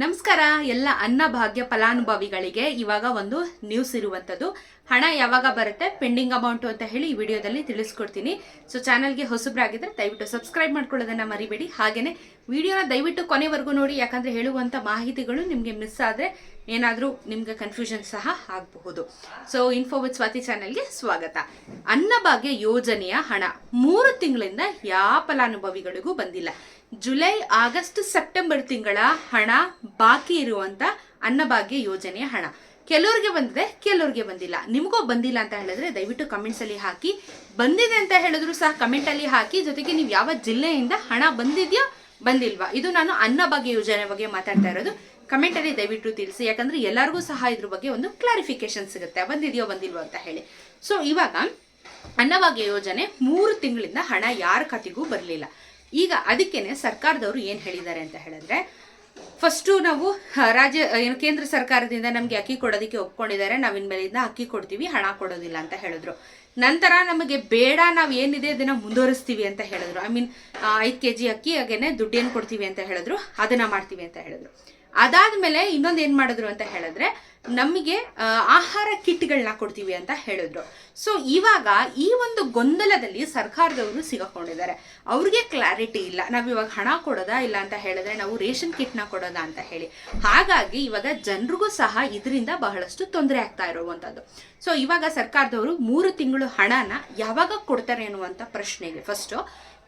ನಮಸ್ಕಾರ. ಎಲ್ಲ ಅನ್ನಭಾಗ್ಯ ಫಲಾನುಭವಿಗಳಿಗೆ ಇವಾಗ ಒಂದು ನ್ಯೂಸ್ ಇರುವಂಥದ್ದು. ಹಣ ಯಾವಾಗ ಬರುತ್ತೆ ಪೆಂಡಿಂಗ್ ಅಮೌಂಟು ಅಂತ ಹೇಳಿ ಈ ವಿಡಿಯೋದಲ್ಲಿ ತಿಳಿಸ್ಕೊಡ್ತೀನಿ. ಸೊ ಚಾನಲ್ಗೆ ಹೊಸಬ್ರಾಗಿದ್ರೆ ದಯವಿಟ್ಟು ಸಬ್ಸ್ಕ್ರೈಬ್ ಮಾಡ್ಕೊಳ್ಳೋದನ್ನ ಮರಿಬೇಡಿ. ಹಾಗೇನೆ ವಿಡಿಯೋನ ದಯವಿಟ್ಟು ಕೊನೆವರೆಗೂ ನೋಡಿ, ಯಾಕಂದ್ರೆ ಹೇಳುವಂಥ ಮಾಹಿತಿಗಳು ನಿಮಗೆ ಮಿಸ್ ಆದರೆ ಏನಾದರೂ ನಿಮಗೆ ಕನ್ಫ್ಯೂಷನ್ ಸಹ ಆಗಬಹುದು. ಸೊ ಇನ್ಫೋ ವಿತ್ ಸ್ವಾತಿ ಚಾನಲ್ಗೆ ಸ್ವಾಗತ. ಅನ್ನಭಾಗ್ಯ ಯೋಜನೆಯ ಹಣ. ಮೂರು ತಿಂಗಳಿಂದ ಯಾವ ಫಲಾನುಭವಿಗಳಿಗೂ ಬಂದಿಲ್ಲ. ಜುಲೈ, ಆಗಸ್ಟ್, ಸೆಪ್ಟೆಂಬರ್ ತಿಂಗಳ ಹಣ ಬಾಕಿ ಇರುವಂತ ಅನ್ನಭಾಗ್ಯ ಯೋಜನೆಯ ಹಣ. ಕೆಲವ್ರಿಗೆ ಬಂದಿದೆ, ಕೆಲವ್ರಿಗೆ ಬಂದಿಲ್ಲ. ನಿಮಗೂ ಬಂದಿಲ್ಲ ಅಂತ ಹೇಳಿದ್ರೆ ದಯವಿಟ್ಟು ಕಮೆಂಟ್ಸಲ್ಲಿ ಹಾಕಿ. ಬಂದಿದೆ ಅಂತ ಹೇಳಿದ್ರು ಸಹ ಕಮೆಂಟಲ್ಲಿ ಹಾಕಿ. ಜೊತೆಗೆ ನೀವು ಯಾವ ಜಿಲ್ಲೆಯಿಂದ ಹಣ ಬಂದಿದ್ಯೋ ಬಂದಿಲ್ವಾ? ಇದು ನಾನು ಅನ್ನಭಾಗ್ಯ ಯೋಜನೆ ಬಗ್ಗೆ ಮಾತಾಡ್ತಾ ಇರೋದು. ಕಮೆಂಟ್ ಅಲ್ಲಿ ದಯವಿಟ್ಟು ತಿಳಿಸಿ. ಯಾಕಂದ್ರೆ ಎಲ್ಲರಿಗೂ ಸಹ ಇದ್ರ ಬಗ್ಗೆ ಒಂದು ಕ್ಲಾರಿಫಿಕೇಶನ್ ಸಿಗುತ್ತೆ. ಬಂದಿದೆಯೋ ಬಂದಿಲ್ವೋ ಅಂತ ಹೇಳಿ. ಸೊ ಇವಾಗ ಅನ್ನಭಾಗ್ಯ ಯೋಜನೆ ಮೂರು ತಿಂಗಳಿಂದ ಹಣ ಯಾರ ಖಾತೆಗೂ ಬರಲಿಲ್ಲ. ಈಗ ಅದಕ್ಕೇನೆ ಸರ್ಕಾರದವರು ಏನು ಹೇಳಿದ್ದಾರೆ ಅಂತ ಹೇಳಿದ್ರೆ ಫಸ್ಟು ನಾವು ರಾಜ್ಯ ಏನು ಕೇಂದ್ರ ಸರ್ಕಾರದಿಂದ ನಮಗೆ ಅಕ್ಕಿ ಕೊಡೋದಕ್ಕೆ ಒಪ್ಕೊಂಡಿದ್ದಾರೆ. ನಾವು ಇನ್ಮೇಲಿಂದ ಅಕ್ಕಿ ಕೊಡ್ತೀವಿ, ಹಣ ಕೊಡೋದಿಲ್ಲ ಅಂತ ಹೇಳಿದ್ರು. ನಂತರ ನಮಗೆ ಬೇಡ, ನಾವು ಏನಿದೆ ಅದನ್ನ ಮುಂದುವರಿಸ್ತೀವಿ ಅಂತ ಹೇಳಿದ್ರು. ಐ ಮೀನ್ ಐದು ಕೆ ಜಿ ಅಕ್ಕಿ ಹಾಗೇನೆ ದುಡ್ಡೇನು ಕೊಡ್ತೀವಿ ಅಂತ ಹೇಳಿದ್ರು. ಅದನ್ನ ಮಾಡ್ತೀವಿ ಅಂತ ಹೇಳಿದ್ರು. ಅದಾದಮೇಲೆ ಇನ್ನೊಂದು ಏನು ಮಾಡಿದ್ರು ಅಂತ ಹೇಳಿದ್ರೆ ನಮಗೆ ಆಹಾರ ಕಿಟ್ಗಳನ್ನ ಕೊಡ್ತೀವಿ ಅಂತ ಹೇಳಿದ್ರು. ಸೊ ಇವಾಗ ಈ ಒಂದು ಗೊಂದಲದಲ್ಲಿ ಸರ್ಕಾರದವರು ಸಿಗಕೊಂಡಿದ್ದಾರೆ ಅವ್ರಿಗೆ ಕ್ಲಾರಿಟಿ ಇಲ್ಲ. ನಾವು ಇವಾಗ ಹಣ ಕೊಡೋದಾ ಇಲ್ಲ ಅಂತ ಹೇಳಿದ್ರೆ ನಾವು ರೇಷನ್ ಕಿಟ್ನ ಕೊಡೋದಾ ಅಂತ ಹೇಳಿ. ಹಾಗಾಗಿ ಇವಾಗ ಜನರಿಗೂ ಸಹ ಇದರಿಂದ ಬಹಳಷ್ಟು ತೊಂದರೆ ಆಗ್ತಾ ಇರುವಂತದ್ದು ಸೊ ಇವಾಗ ಸರ್ಕಾರದವರು ಮೂರು ತಿಂಗಳು ಹಣನ ಯಾವಾಗ ಕೊಡ್ತಾರೆ ಅನ್ನುವಂಥ ಪ್ರಶ್ನೆಗೆ ಫಸ್ಟು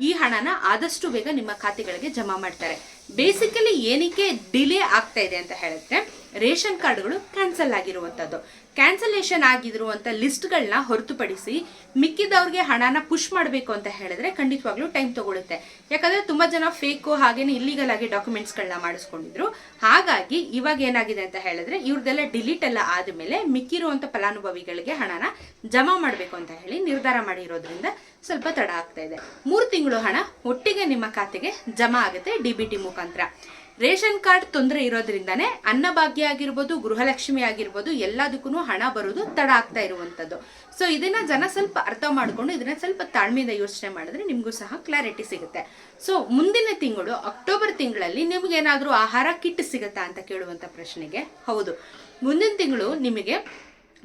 ಈ ಹಣನ ಆದಷ್ಟು ಬೇಗ ನಿಮ್ಮ ಖಾತೆಗಳಿಗೆ ಜಮಾ ಮಾಡ್ತಾರೆ. ಬೇಸಿಕಲಿ ಏನಕ್ಕೆ ಡಿಲೇ ಆಗ್ತಾ ಇದೆ ಅಂತ ಹೇಳಿದ್ರೆ ರೇಷನ್ ಕಾರ್ಡ್ಗಳು ಕ್ಯಾನ್ಸಲ್ ಆಗಿರುವಂಥದ್ದು ಕ್ಯಾನ್ಸಲೇಷನ್ ಆಗಿರುವಂಥ ಲಿಸ್ಟ್ಗಳನ್ನ ಹೊರತುಪಡಿಸಿ ಮಿಕ್ಕಿದವ್ರಿಗೆ ಹಣನ ಪುಷ್ ಮಾಡಬೇಕು ಅಂತ ಹೇಳಿದ್ರೆ ಖಂಡಿತವಾಗ್ಲೂ ಟೈಮ್ ತಗೊಳುತ್ತೆ. ಯಾಕಂದ್ರೆ ತುಂಬ ಜನ ಫೇಕು ಹಾಗೇನೆ ಇಲ್ಲಿಗಲ್ ಆಗಿ ಡಾಕ್ಯುಮೆಂಟ್ಸ್ಗಳನ್ನ ಮಾಡಿಸ್ಕೊಂಡಿದ್ರು. ಹಾಗಾಗಿ ಇವಾಗ ಏನಾಗಿದೆ ಅಂತ ಹೇಳಿದ್ರೆ ಇವ್ರದೆಲ್ಲ ಡಿಲೀಟ್ ಎಲ್ಲ ಆದಮೇಲೆ ಮಿಕ್ಕಿರುವಂಥ ಫಲಾನುಭವಿಗಳಿಗೆ ಹಣನ ಜಮಾ ಮಾಡಬೇಕು ಅಂತ ಹೇಳಿ ನಿರ್ಧಾರ ಮಾಡಿರೋದ್ರಿಂದ ಸ್ವಲ್ಪ ತಡ ಆಗ್ತಾ ಇದೆ. ಮೂರು ತಿಂಗಳು ಹಣ ಒಟ್ಟಿಗೆ ನಿಮ್ಮ ಖಾತೆಗೆ ಜಮಾ ಆಗುತ್ತೆ ಡಿ ಬಿ ಟಿ ಮುಖಾಂತರ. ರೇಷನ್ ಕಾರ್ಡ್ ತೊಂದರೆ ಇರೋದ್ರಿಂದಾನೇ ಅನ್ನಭಾಗ್ಯ ಆಗಿರ್ಬೋದು ಗೃಹಲಕ್ಷ್ಮಿ ಆಗಿರ್ಬೋದು ಎಲ್ಲದಕ್ಕೂ ಹಣ ಬರೋದು ತಡ ಆಗ್ತಾ ಇರುವಂಥದ್ದು ಸೊ ಇದನ್ನ ಜನ ಸ್ವಲ್ಪ ಅರ್ಥ ಮಾಡಿಕೊಂಡು ಇದನ್ನ ಸ್ವಲ್ಪ ತಾಳ್ಮೆಯಿಂದ ಯೋಚನೆ ಮಾಡಿದ್ರೆ ನಿಮಗೂ ಸಹ ಕ್ಲಾರಿಟಿ ಸಿಗುತ್ತೆ. ಸೊ ಮುಂದಿನ ತಿಂಗಳು ಅಕ್ಟೋಬರ್ ತಿಂಗಳಲ್ಲಿ ನಿಮ್ಗೇನಾದರೂ ಆಹಾರ ಕಿಟ್ ಸಿಗುತ್ತಾ ಅಂತ ಕೇಳುವಂಥ ಪ್ರಶ್ನೆಗೆ? ಹೌದು. ಮುಂದಿನ ತಿಂಗಳು ನಿಮಗೆ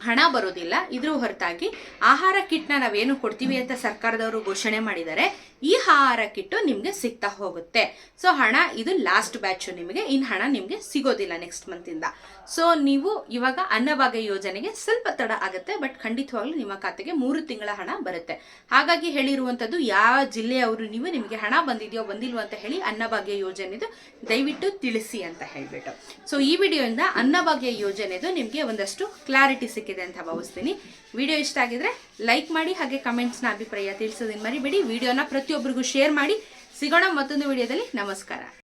ಹಣ ಬರೋದಿಲ್ಲ, ಇದ್ರ ಹೊರತಾಗಿ ಆಹಾರ ಕಿಟ್ನ ನಾವೇನು ಕೊಡ್ತೀವಿ ಅಂತ ಸರ್ಕಾರದವರು ಘೋಷಣೆ ಮಾಡಿದ್ದಾರೆ ಈ ಆಹಾರ ಕಿಟ್ಟು ನಿಮಗೆ ಸಿಗ್ತಾ ಹೋಗುತ್ತೆ. ಸೊ ಹಣ, ಇದು ಲಾಸ್ಟ್ ಬ್ಯಾಚು ನಿಮಗೆ, ಇನ್ ಹಣ ನಿಮಗೆ ಸಿಗೋದಿಲ್ಲ ನೆಕ್ಸ್ಟ್ ಮಂತಿಂದ ಸೊ ನೀವು ಇವಾಗ ಅನ್ನಭಾಗ್ಯ ಯೋಜನೆಗೆ ಸ್ವಲ್ಪ ತಡ ಆಗುತ್ತೆ ಬಟ್ ಖಂಡಿತವಾಗ್ಲೂ ನಿಮ್ಮ ಖಾತೆಗೆ ಮೂರು ತಿಂಗಳ ಹಣ ಬರುತ್ತೆ. ಹಾಗಾಗಿ ಹೇಳಿರುವಂಥದ್ದು, ಯಾವ ಜಿಲ್ಲೆಯವರು ನೀವು ನಿಮಗೆ ಹಣ ಬಂದಿದೆಯೋ, ಬಂದಿಲ್ವೋ ಅಂತ ಹೇಳಿ ಅನ್ನಭಾಗ್ಯ ಯೋಜನೆದು ದಯವಿಟ್ಟು ತಿಳಿಸಿ ಅಂತ ಹೇಳಿಬಿಟ್ಟು. ಸೊ ಈ ವಿಡಿಯೋಯಿಂದ ಅನ್ನಭಾಗ್ಯ ಯೋಜನೆದು ನಿಮಗೆ ಒಂದಷ್ಟು ಕ್ಲಾರಿಟಿ ಸಿಕ್ಕಿದೆ. ಅಂತ ಭಾವಿಸ್ತೀನಿ. ವಿಡಿಯೋ ಇಷ್ಟ ಆಗಿದ್ರೆ ಲೈಕ್ ಮಾಡಿ ಹಾಗೆ ಕಮೆಂಟ್ಸ್ನ ಅಭಿಪ್ರಾಯ ತಿಳಿಸೋದನ್ನು ಮರಿಬೇಡಿ. ವಿಡಿಯೋನ ಪ್ರತಿಯೊಬ್ಬರಿಗೂ ಶೇರ್ ಮಾಡಿ. ಸಿಗೋಣ ಮತ್ತೊಂದು ವಿಡಿಯೋದಲ್ಲಿ. ನಮಸ್ಕಾರ.